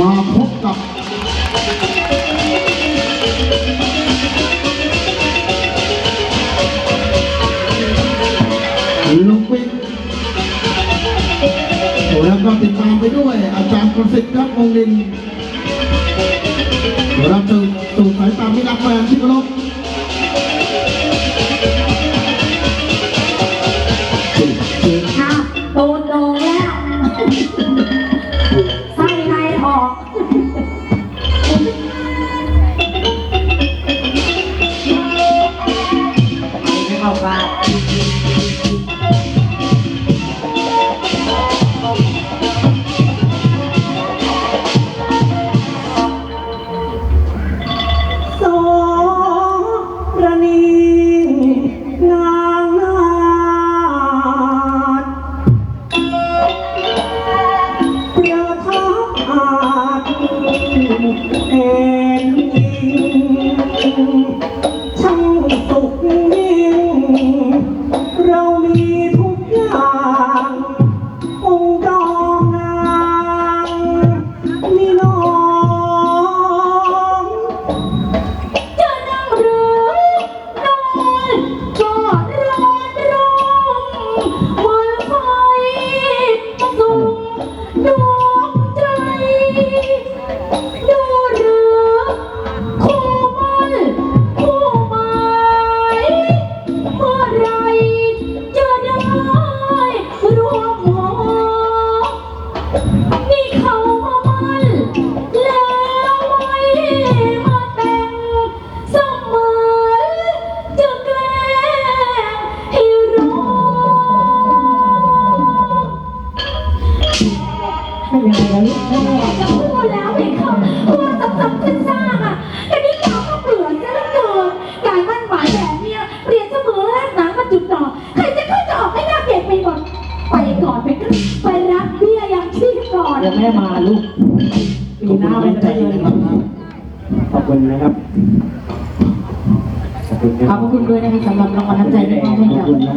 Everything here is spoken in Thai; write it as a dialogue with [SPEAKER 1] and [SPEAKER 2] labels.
[SPEAKER 1] มาพบกับลุงปิ๊กแล้วก็ติดตามไปด้วย อาจารย์ประสิทธิ์ครับวงลินรับสู่สู่สายตาไม่รักแฟนที่เคารพ
[SPEAKER 2] เเป็
[SPEAKER 3] นยังไงล่ะลูก
[SPEAKER 4] จะพูดแล้วเห็นเขาว่าสับสับขึ้นสร้างอะแต่นี่เขาก็เปลือยซะเหลือเกินการมั่นหมายแบบเนี้ยเปลี่ยนเสมอแรกหนังมาจุดต่อใครจะเข้าจะออกให้หน้าเปลี่ยนไปหมดไปก่อนไปขึ้นไปรับเบี้ยยังชีพก่อน
[SPEAKER 3] ยังไม่มาลูกปีหน้าไม่ได้เลย
[SPEAKER 2] ขอบคุณนะครับขอบคุณ
[SPEAKER 4] ขอบพระคุณด้วยนะคะสำหรับรางวัลน้ำใจที่มอบให้
[SPEAKER 2] ขอบ
[SPEAKER 4] กับ
[SPEAKER 2] คุณนะ